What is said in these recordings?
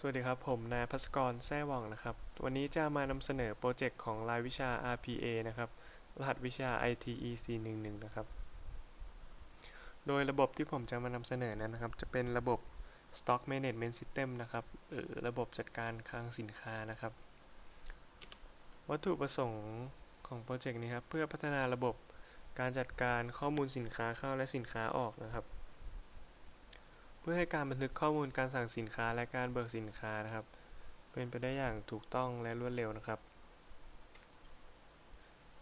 สวัสดีครับ ผมนายพัสกรแซ่ว่องนะครับ วันนี้จะมานำเสนอโปรเจกต์ของรายวิชา RPA นะครับ รหัสวิชา ITEC11 นะครับ โดยระบบที่ผมจะมานำเสนอนั้นนะครับ จะเป็นระบบ Stock Management System นะครับหรือระบบจัดการคลังสินค้านะครับ วัตถุประสงค์ของโปรเจกต์นี้ครับ เพื่อพัฒนาระบบการจัดการข้อมูลสินค้าเข้าและสินค้าออกนะครับ เพื่อให้การบันทึกข้อมูลการสั่งสินค้าและการเบิกสินค้านะครับ เป็นไปได้อย่างถูกต้องและรวดเร็วนะครับ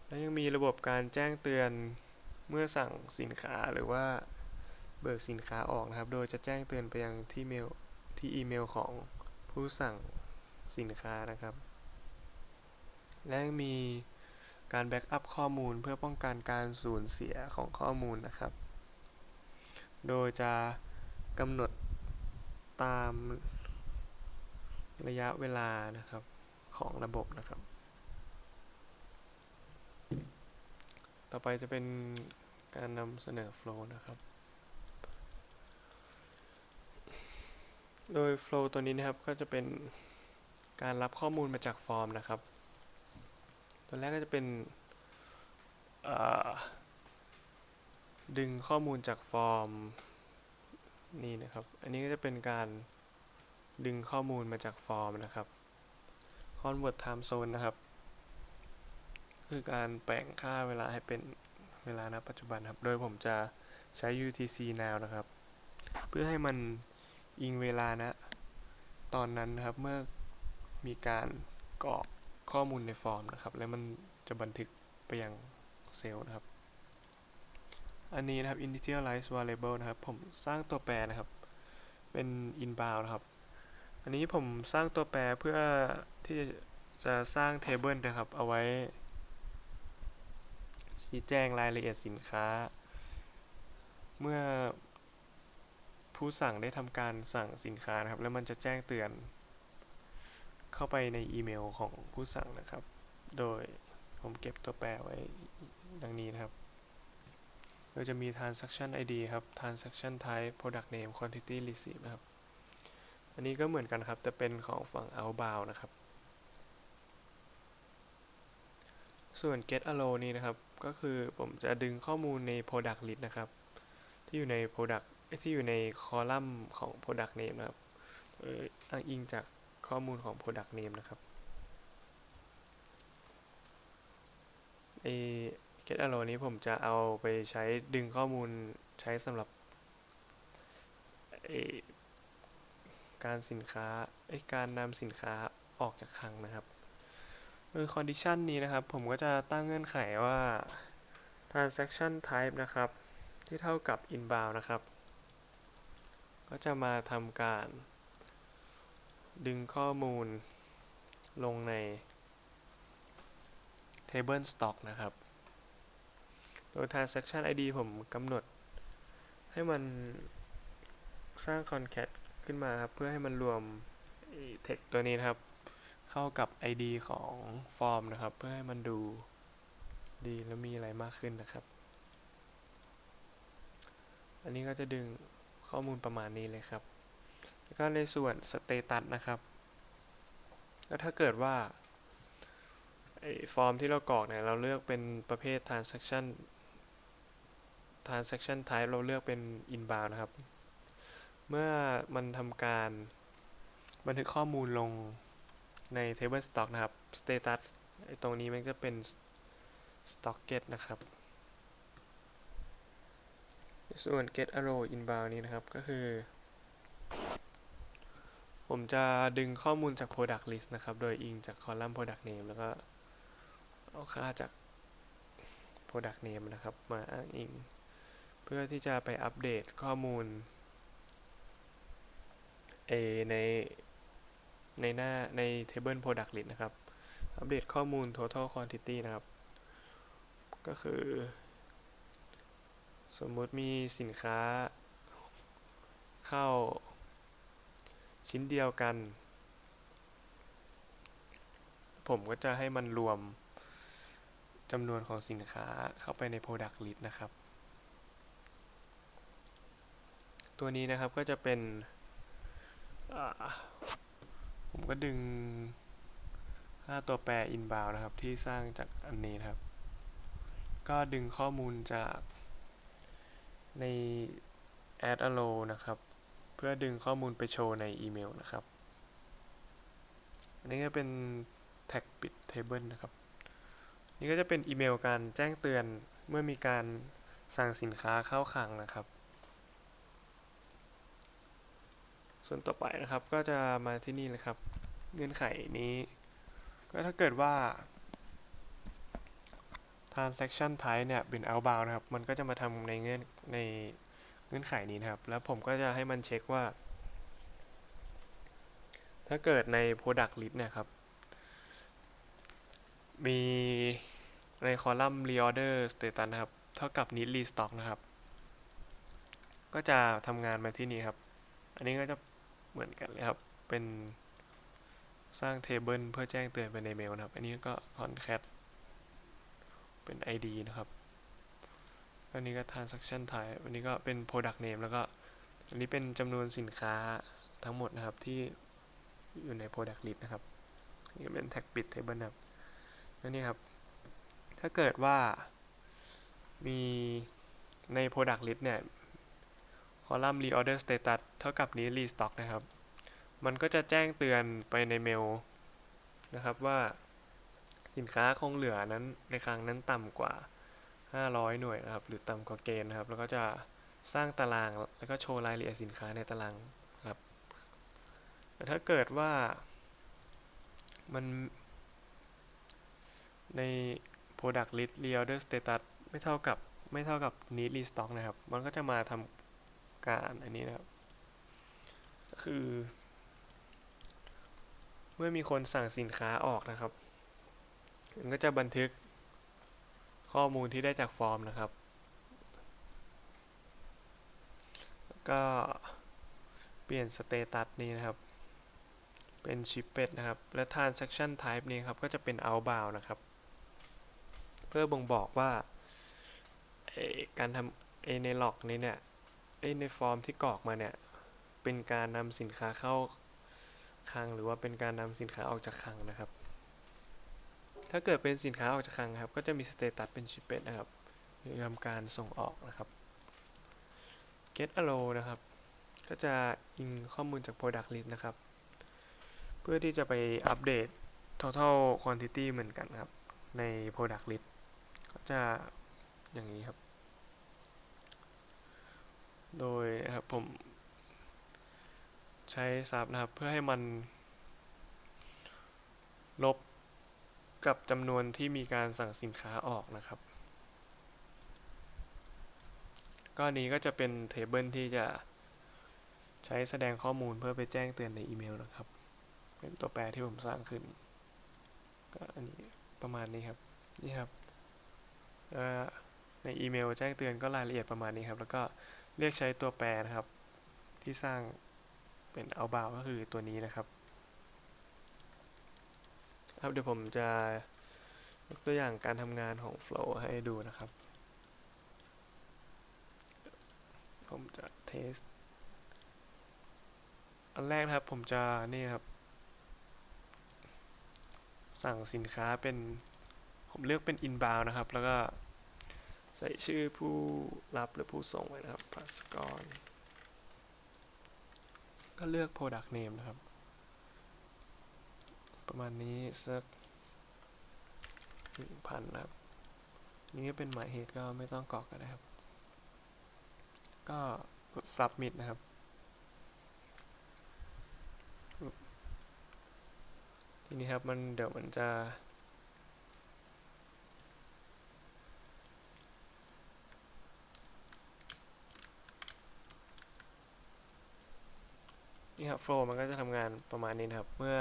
และยังมีระบบการแจ้งเตือนเมื่อสั่งสินค้าหรือว่าเบิกสินค้าออกนะครับ โดยจะแจ้งเตือนไปยังที่เมลที่อีเมลของผู้สั่งสินค้านะครับ และยังมีการแบ็กอัพข้อมูลเพื่อป้องกันการสูญเสียของข้อมูลนะครับ โดยจะ กำหนดตามระยะเวลานะครับของระบบนะครับ ต่อไปจะเป็นการนำเสนอ flow นะครับ โดย flow ตัวนี้นะครับก็จะเป็นการรับข้อมูลมาจากฟอร์มนะครับ ตัวแรกก็จะเป็นดึงข้อมูลจากฟอร์ม นี่นะครับ อันนี้ก็จะเป็นการดึงข้อมูลมาจากฟอร์มนะครับ convert time zone นะครับ คือการแปลงค่าเวลาให้เป็นเวลาณปัจจุบันครับ โดยผมจะใช้ UTC now นะครับ เพื่อให้มันอิงเวลาณตอนนั้นนะครับ เมื่อมีการกรอกข้อมูลในฟอร์มนะครับ แล้วมันจะบันทึกไปยังเซลล์นะครับ อันนี้นะครับ initialize variable นะครับ ผมสร้างตัวแปรนะครับ เป็น inbound นะครับ อันนี้ผมสร้างตัวแปรเพื่อที่จะสร้าง table นะครับ เอาไว้ ชี้แจงรายละเอียดสินค้า เมื่อผู้สั่งได้ทำการสั่งสินค้านะครับ แล้วมันจะแจ้งเตือน เข้าไปในอีเมลของผู้สั่งนะครับ โดยผมเก็บตัวแปรไว้ดังนี้นะครับ ดยจะมี transaction ID ครับ transaction type product name quantity receipt นะครับ อันนี้ก็เหมือนกันครับ แต่เป็นของฝั่ง outbound นะครับ ส่วน get allow นี้นะครับ ก็คือผมจะดึงข้อมูลใน product list นะครับ ที่อยู่ใน product ที่อยู่ในคอลัมน์ของ product name นะครับเอ่ออ้างอิงจากข้อมูลของ product name นะครับไอ้ get allow นี้ผมจะเอาไปใช้ดึงข้อมูลใช้สำหรับการสินค้าการนำสินค้าออกจากคลังนะครับเออ condition นี้นะครับ ผมก็จะตั้งเงื่อนไขว่า transaction type นะครับ ที่เท่ากับ inbound นะครับ ก็จะมาทำการดึงข้อมูลลงใน table stock นะครับ โดย transaction ID ผมกำหนด ให้มันสร้าง concat ขึ้นมาครับ เพื่อให้มันรวม text ตัวนี้นะครับ เข้ากับ ID ของฟอร์มนะครับ เพื่อให้มันดูดีและมีอะไรมากขึ้นนะครับ อันนี้ก็จะดึงข้อมูลประมาณนี้เลยครับ แล้วก็ในส่วน status นะครับก็ถ้าเกิดว่าฟอร์มที่เรากรอกเนี่ย เราเลือกเป็นประเภท transaction transaction type เราเลือกเป็น inbound นะครับ เมื่อมันทำการบันทึกข้อมูลลงใน table stock นะครับ status ไอตรงนี้มันจะเป็น stock get นะครับ ส่วน get arrow inbound นี้นะครับก็คือ ผมจะดึงข้อมูลจาก product list นะครับ โดยอิงจากคอลัมน์ product name แล้วก็เอาค่าจาก product name นะครับ มาอ้างอิง เพื่อที่จะไปอัปเดตข้อมูลเอในในหน้าใน table product list นะครับ อัปเดตข้อมูล total quantity นะครับ ก็คือ สมมุติมีสินค้า เข้าชิ้นเดียวกัน ผมก็จะให้มันรวมจำนวนของสินค้าเข้าไปใน product list นะครับ ตัวนี้นะครับก็จะเป็นผมก็ดึงค่าตัวแปร inbound นะครับ ที่สร้างจากอันนี้นะครับ ก็ดึงข้อมูลจากใน add allow นะครับ เพื่อดึงข้อมูลไปโชว์ในอีเมลนะครับ อันนี้ก็เป็น tag ปิด table นะครับ นี่ก็จะเป็นอีเมลการแจ้งเตือนเมื่อมีการสั่งสินค้าเข้าคลังนะครับ ส่วนต่อไปนะครับก็จะมาที่นี่เลยครับ เงื่อนไขนี้ ก็ถ้าเกิดว่า transaction type เนี่ยเป็น outbound นะครับ มันก็จะมาทำในเงื่อนในเงื่อนไขนี้นะครับ แล้วผมก็จะให้มันเช็คว่า ถ้าเกิดใน product list เนี่ยครับ มีในคอลัมน์ reorder status นะครับ เท่ากับ need restock นะครับ ก็จะทำงานมาที่นี่ครับ อันนี้ก็จะ เหมือนกันเลยครับ เป็นสร้าง table เพื่อแจ้งเตือนไปในเมลนะครับ อันนี้ก็ concat เป็น id นะครับ อันนี้ก็ transaction type อันนี้ก็เป็น product name แล้วก็ อันนี้เป็นจำนวนสินค้าทั้งหมดนะครับที่อยู่ใน product list นะครับ นี่ก็เป็น tag ปิด table นะครับแล้วนี่ครับ ถ้าเกิดว่ามีใน product list เนี่ย คอลัมน์ reorder status เท่ากับ need restock นะครับ มันก็จะแจ้งเตือนไปในเมลนะครับว่าสินค้าคงเหลือนั้นในครั้งนั้นต่ำกว่า 500 หน่วยนะครับ หรือต่ำกว่าเกณฑ์นะครับ แล้วก็จะสร้างตารางแล้วก็โชว์รายละเอียดสินค้าในตารางครับแต่ถ้าเกิดว่ามันใน product list reorder status ไม่เท่ากับไม่เท่ากับ need restock นะครับ มันก็จะมาทำ การอันนี้นะครับ ก็คือ เมื่อมีคนสั่งสินค้าออกนะครับ มันก็จะบันทึกข้อมูลที่ได้จากฟอร์มนะครับ ก็เปลี่ยนสเตตัสนี้นะครับ เป็น shipped นะครับ และ transaction type นี้ครับ ก็จะเป็น outbound นะครับ เพื่อบ่งบอกว่าการทำเอ่อใน log นี้เนี่ย ในฟอร์มที่กรอกมาเนี่ย เป็นการนำสินค้าเข้าคลังหรือว่าเป็นการนำสินค้าออกจากคลังนะครับ ถ้าเกิดเป็นสินค้าออกจากคลังครับ ก็จะมีสเตตัสเป็น shipped นะครับคือทำการส่งออกนะครับ get allow นะครับ ก็จะอิงข้อมูลจาก product list นะครับ เพื่อที่จะไปอัปเดต total quantity เหมือนกันครับ ใน product list ก็จะอย่างนี้ครับ โดยนะครับผมใช้ซับนะครับเพื่อให้มัน ลบกับจำนวนที่มีการสั่งสินค้าออกนะครับ ก็นี้ก็จะเป็นเทเบิลที่จะใช้แสดงข้อมูลเพื่อไปแจ้งเตือนในอีเมลนะครับ เป็นตัวแปรที่ผมสร้างขึ้น ก็อันนี้ประมาณนี้ครับ นี่ครับในอีเมลแจ้งเตือนก็รายละเอียดประมาณนี้ครับ แล้วก็ เรียกใช้ตัวแปรนะครับ ที่สร้างเป็น outbound ก็คือตัวนี้นะครับ ครับเดี๋ยวผมจะยกตัวอย่างการทำงานของ flow ให้ดูนะครับ ผมจะเทส อันแรกนะครับผมจะนี่ครับ สั่งสินค้าเป็น ผมเลือกเป็น inbound นะครับ แล้วก็ ใส่ชื่อผู้รับหรือผู้ส่งไว้นะครับพัสกรก็เลือก product name นะครับ ประมาณนี้สักหนึ่งพันนะครับ นี่ก็เป็นหมายเหตุก็ไม่ต้องกรอกกันนะครับ ก็กด submit นะครับทีนี้ครับมันเดี๋ยวมันจะ นี่ครับ flow มันก็จะทำงานประมาณนี้นครับ เมื่อ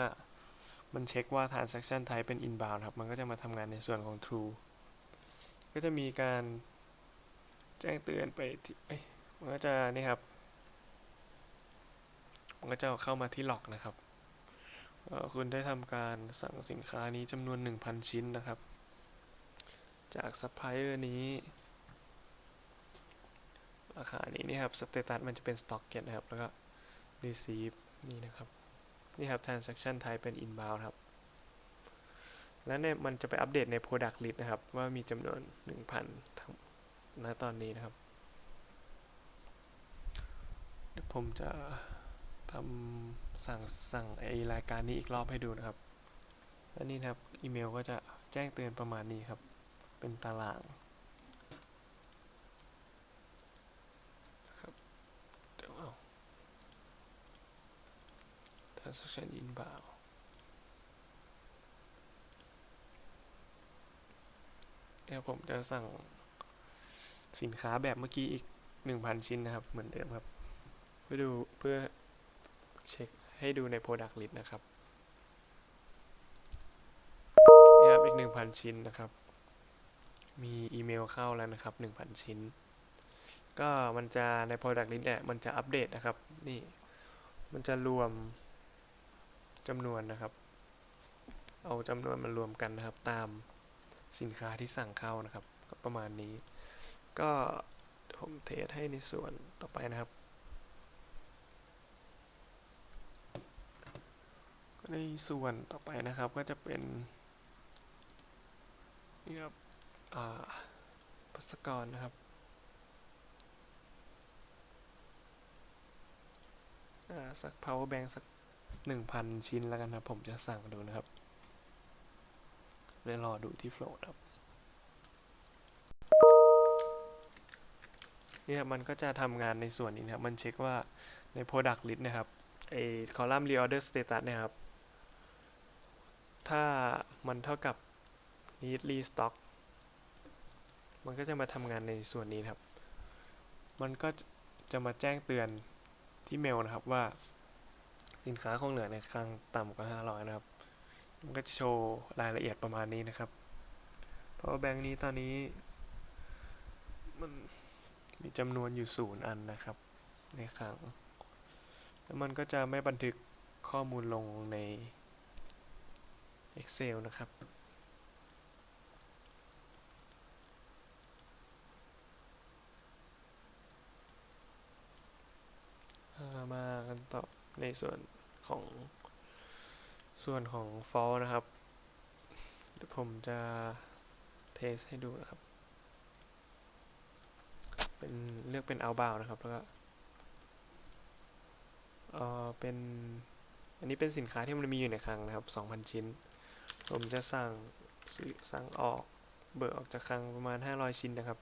มันเช็คว่า transaction type เป็น inbound ครับ มันก็จะมาทำงานในส่วนของ true ก็จะมีการแจ้งเตือนไปที่มันก็จะนี่ครับ มันก็จะเข้ามาที่ log นะครับคุณได้ทำการสั่งสินค้านี้จำนวน 1,000 ชิ้นนะครับ จาก supplier นี้ ราคานี้นี่ครับ status มันจะเป็น stock get นะครับ แล้วก็ receive นี่นะครับ นี่ครับ transaction type เป็น inbound ครับ แล้วเนี่ยมันจะไปอัปเดตใน product list นะครับ ว่ามีจำนวน 1,000ทั้งณตอนนี้นะครับเดี๋ยวผมจะทำสั่งสั่งไอรายการนี้อีกรอบให้ดูนะครับแล้วนี่นะครับ อีเมลก็จะแจ้งเตือนประมาณนี้ครับ เป็นตารางนะครับเดี๋ยวเอา transaction inbound เดี๋ยวผมจะสั่งสินค้าแบบเมื่อกี้อีก 1,000 ชิ้นนะครับ เหมือนเดิมครับ เพื่อดูเพื่อเช็คให้ดูใน Product List นะครับนี่ครับอีก 1,000 ชิ้นนะครับ มีอีเมลเข้าแล้วนะครับ 1,000 ชิ้น ก็มันจะใน Product List เนี่ยมันจะอัปเดตนะครับ นี่ มันจะรวม จำนวนนะครับ เอาจำนวนมารวมกันนะครับ ตามสินค้าที่สั่งเข้านะครับ ก็ประมาณนี้ ก็ผมเทสให้ในส่วนต่อไปนะครับ ในส่วนต่อไปนะครับก็จะเป็นนี่ครับอ่าพัสกรนะครับอ่าสัก power bank สัก หนึ่งพันชิ้นแล้วกันครับ ผมจะสั่งดูนะครับเดี๋ยวรอดูที่ flow นะครับเนี่ยมันก็จะทำงานในส่วนนี้นะครับ มันเช็คว่าใน product list นะครับไอ้ column reorder status เนะครับ ถ้ามันเท่ากับ need restock มันก็จะมาทำงานในส่วนนี้นครับ มันก็จะมาแจ้งเตือนที่เมลนะครับว่า สินค้าคงเหลือในคลังต่ำกว่า 500 นะครับ มันก็จะโชว์รายละเอียดประมาณนี้นะครับ เพราะว่าแบงค์นี้ตอนนี้ มันมีจำนวนอยู่ศูนย์อันนะครับ ในคลัง แล้วมันก็จะไม่บันทึกข้อมูลลงใน Excel นะครับอ่ามากันต่อ ในส่วนของส่วนของ fall นะครับเดี๋ยวผมจะเทสให้ดูนะครับ เป็นเลือกเป็น outbound นะครับ แล้วก็เออเป็นอันนี้เป็นสินค้าที่มันมีอยู่ในคลังนะครับ 2,000 ชิ้น ผมจะสั่งสั่งออกเบิกออกจากคลังประมาณ 500 ชิ้นนะครับ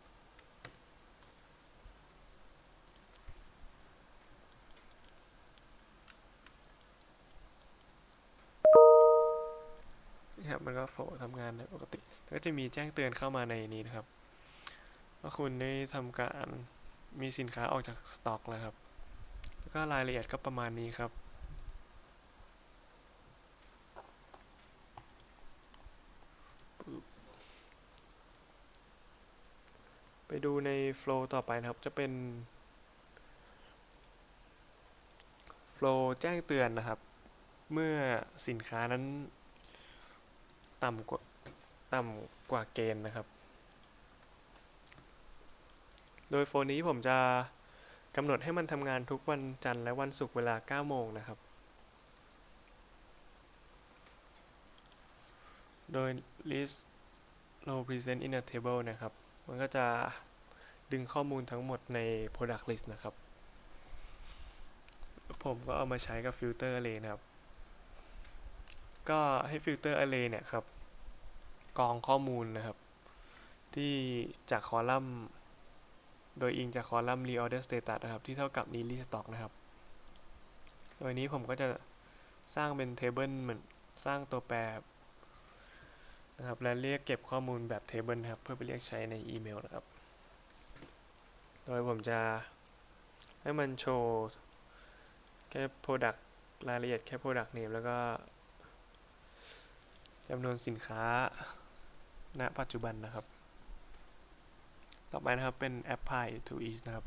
มันก็โฟล์ทำงานได้ปกติ ก็จะมีแจ้งเตือนเข้ามาในนี้นะครับ ว่าคุณได้ทำการมีสินค้าออกจากสต็อกแล้วครับ แล้วก็รายละเอียดก็ประมาณนี้ครับไปดูใน flow ต่อไปนะครับ จะเป็น flow แจ้งเตือนนะครับ เมื่อสินค้านั้น ต่ำกว่าต่ำกว่าเกณฑ์นะครับ โดยโฟนนี้ผมจะกำหนดให้มันทำงานทุกวันจันทร์และวันศุกร์เวลา 9 โมงนะครับ โดย list row present in a table นะครับ มันก็จะดึงข้อมูลทั้งหมดใน product list นะครับ ผมก็เอามาใช้กับ filter array นะครับ ก็ให้ filter array เนี่ยครับ กรองข้อมูลนะครับ ที่จากคอลัมน์ โดยอิงจากคอลัมน์ reorder status นะครับ ที่เท่ากับ need restock นะครับ โดยนี้ผมก็จะสร้างเป็น table เหมือนสร้างตัวแปรนะครับ และเรียกเก็บข้อมูลแบบ table นะครับ เพื่อไปเรียกใช้ในอีเมลนะครับ โดยผมจะให้มันโชว์แค่ product รายละเอียดแค่ product name แล้วก็จำนวนสินค้า ณปัจจุบันนะครับ ต่อไปนะครับเป็น apply to each นะครับ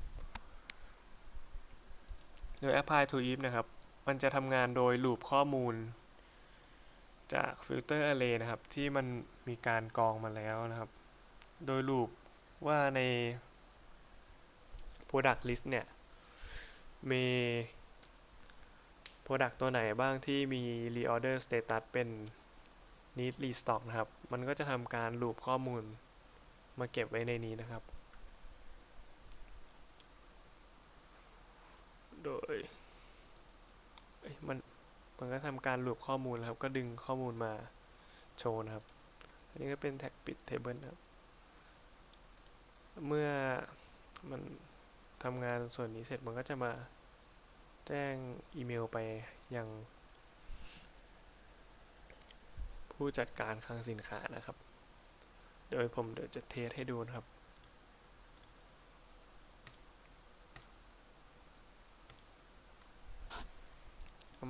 โดย apply to each นะครับ มันจะทำงานโดยลูปข้อมูล จาก filter array นะครับ ที่มันมีการกรองมาแล้วนะครับ โดยลูปว่าใน product list เนี่ย มี Product ตัวไหนบ้างที่มี Reorder Status เป็น Need Restock นะครับ มันก็จะทำการลูปข้อมูลมาเก็บไว้ในนี้นะครับ โดยมันมันก็ทำการลูปข้อมูลนะครับ ก็ดึงข้อมูลมาโชว์นะครับ อันนี้ก็เป็นแท็กปิด Table นะครับ เมื่อมันทำงานส่วนนี้เสร็จมันก็จะมาแจ้งอีเมลไปยัง ผู้จัดการคลังสินค้านะครับ โดยผมเดี๋ยวจะเทสให้ดูนะครับ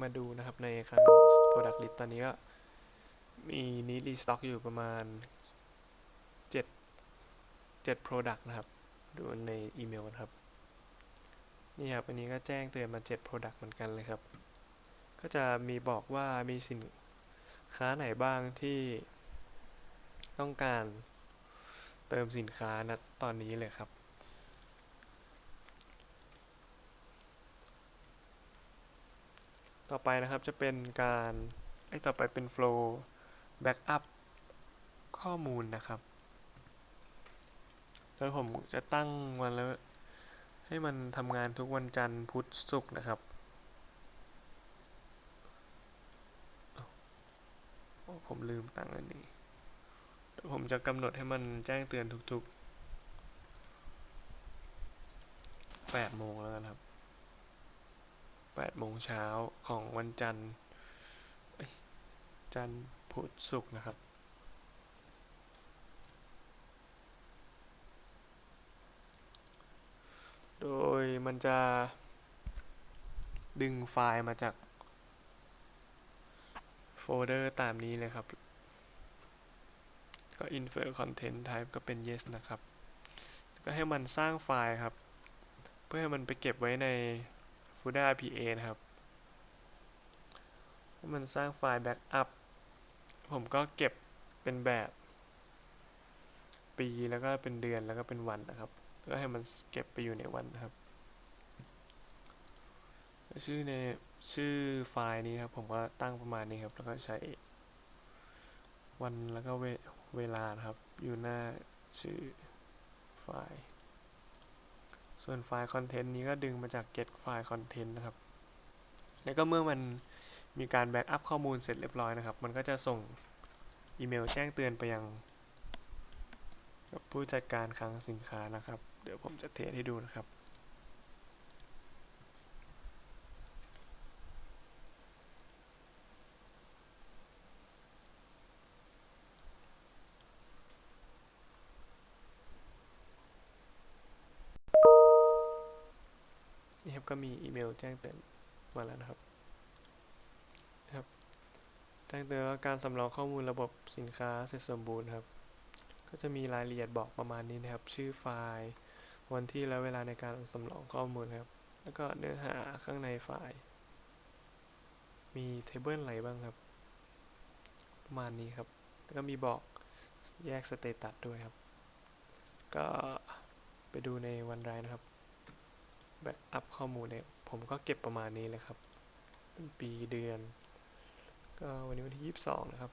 มาดูนะครับในคลัง Product List ตอนนี้ก็มี Need Restock อยู่ประมาณ 7 7 Product นะครับ ดูในอีเมลนะครับ นี่ครับ อันนี้ก็แจ้งเตือนมา 7 Product เหมือนกันเลยครับ ก็จะมีบอกว่ามีสิน ค้าไหนบ้างที่ต้องการเติมสินค้าณตอนนี้เลยครับ ต่อไปนะครับจะเป็นการไอ้ต่อไปเป็น flow backup ข้อมูลนะครับ โดยผมจะตั้งวันแล้วให้มันทำงานทุกวันจันทร์พุธศุกร์นะครับอ้าวโอ้ ผมลืมตั้งอันนี้ผมจะกำหนดให้มันแจ้งเตือนทุกๆ8โมงแล้วกันครับ8โมงเช้าของวันจันทร์จันทร์พุธศุกร์นะครับ โดยมันจะดึงไฟล์มาจาก โฟลเดอร์ตามนี้เลยครับ ก็ infer content type ก็เป็น yes นะครับ ก็ให้มันสร้างไฟล์ครับ เพื่อให้มันไปเก็บไว้ใน Fuda RPA นะครับให้มันสร้างไฟล์ backup ผมก็เก็บเป็นแบบ ปีแล้วก็เป็นเดือนแล้วก็เป็นวันนะครับ ก็ให้มันเก็บไปอยู่ในวันนะครับ ชื่อใน ชื่อไฟล์นี้ครับ ผมก็ตั้งประมาณนี้ครับ แล้วก็ใช้ วันแล้วก็เวเวลาครับ อยู่หน้าชื่อไฟล์ ส่วนไฟล์คอนเทนต์นี้ก็ดึงมาจาก get ไฟล์คอนเทนต์นะครับ แล้วก็เมื่อมันมีการแบ็กอัพข้อมูลเสร็จเรียบร้อยนะครับ มันก็จะส่งอีเมลแจ้งเตือนไปยัง ผู้จัดการคลังสินค้านะครับ เดี๋ยวผมจะเทสให้ดูนะครับ ก็มีอีเมลแจ้งเตือนมาแล้วนะครับนะครับแจ้งเตือนว่าการสำรองข้อมูลระบบสินค้าเสร็จสมบูรณ์ครับ ก็จะมีรายละเอียดบอกประมาณนี้นะครับ ชื่อไฟล์วันที่และเวลาในการสำรองข้อมูลครับ แล้วก็เนื้อหาข้างในไฟล์ มีเทเบิลอะไรบ้างครับ ประมาณนี้ครับ แล้วก็มีบอกแยกสเตตัสด้วยครับ ก็ไปดูในวันไรนะครับ แบ็กอัพข้อมูลเนี่ยผมก็เก็บประมาณนี้เลยครับเป็นปีเดือน ก็วันนี้วันที่ 22 นะครับ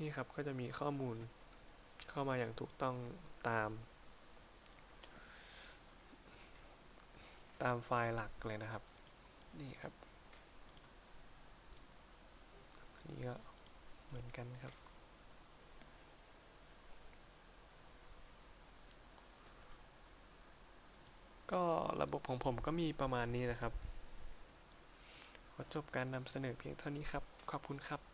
นี่ครับก็จะมีข้อมูลเข้ามาอย่างถูกต้องตาม ตามไฟล์หลักเลยนะครับ นี่ครับนี่ก็เหมือนกันครับ ก็ระบบของผมก็มีประมาณนี้นะครับ ขอจบการนำเสนอเพียงเท่านี้ครับ ขอบคุณครับ